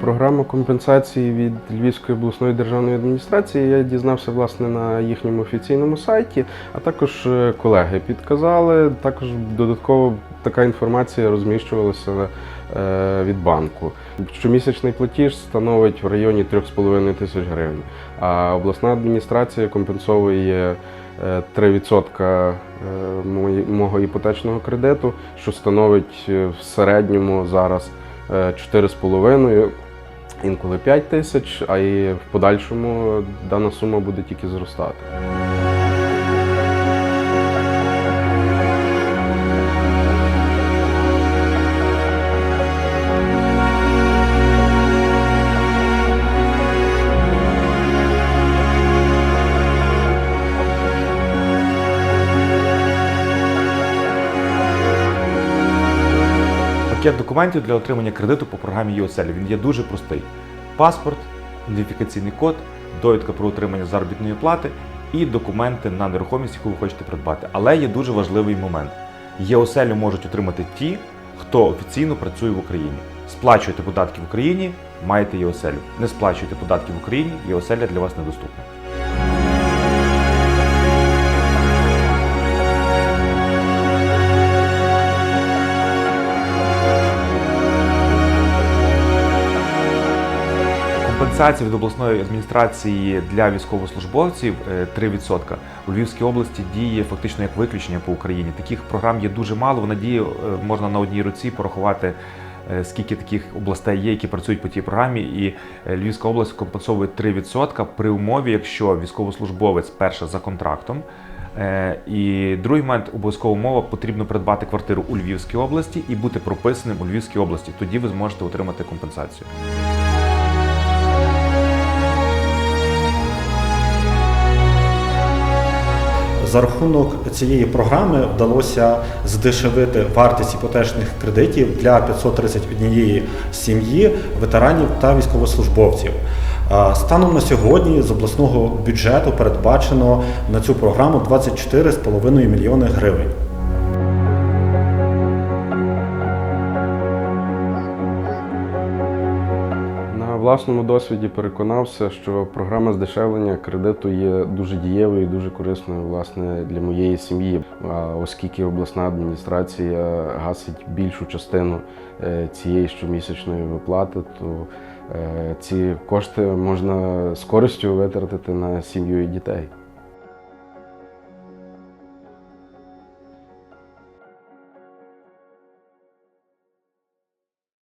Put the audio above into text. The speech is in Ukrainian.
програму компенсації від Львівської обласної державної адміністрації я дізнався власне на їхньому офіційному сайті, а також е, колеги підказали. Також додатково така інформація розміщувалася е, від банку. Щомісячний платіж становить в районі 3,5 тисяч гривень, а обласна адміністрація компенсовує е, 3% е, мого іпотечного кредиту, що становить в середньому зараз 4,5, інколи 5 тисяч, а і в подальшому дана сума буде тільки зростати. Пакет документів для отримання кредиту по програмі ЮОСЕЛь. Він є дуже простий: паспорт, ідентифікаційний код, довідка про отримання заробітної плати і документи на нерухомість, яку ви хочете придбати. Але є дуже важливий момент: ЄОСЕЛю можуть отримати ті, хто офіційно працює в Україні. Сплачуєте податки в Україні, маєте ЄОСЕЛю. Не сплачуєте податки в Україні, ЄОСЕЛя для вас недоступна. Компенсація від обласної адміністрації для військовослужбовців е, 3%. У Львівській області діє фактично як виключення по Україні. Таких програм є дуже мало. Вона діє е, можна на одній руці порахувати. е, Скільки таких областей є, які працюють по тій програмі, і е, Львівська область компенсовує 3% при умові, якщо військовослужбовець перше за контрактом. Е, І другий момент обов'язкова умова потрібно придбати квартиру у Львівській області і бути прописаним у Львівській області. Тоді ви зможете отримати компенсацію. За рахунок цієї програми вдалося здешевити вартість іпотечних кредитів для 531 сім'ї ветеранів та військовослужбовців. Станом на сьогодні з обласного бюджету передбачено на цю програму 24,5 мільйони гривень. Власному досвіді переконався, що програма здешевлення кредиту є дуже дієвою і дуже корисною власне для моєї сім'ї. Оскільки обласна адміністрація гасить більшу частину е, цієї щомісячної виплати, то е, ці кошти можна з користю витратити на сім'ю і дітей.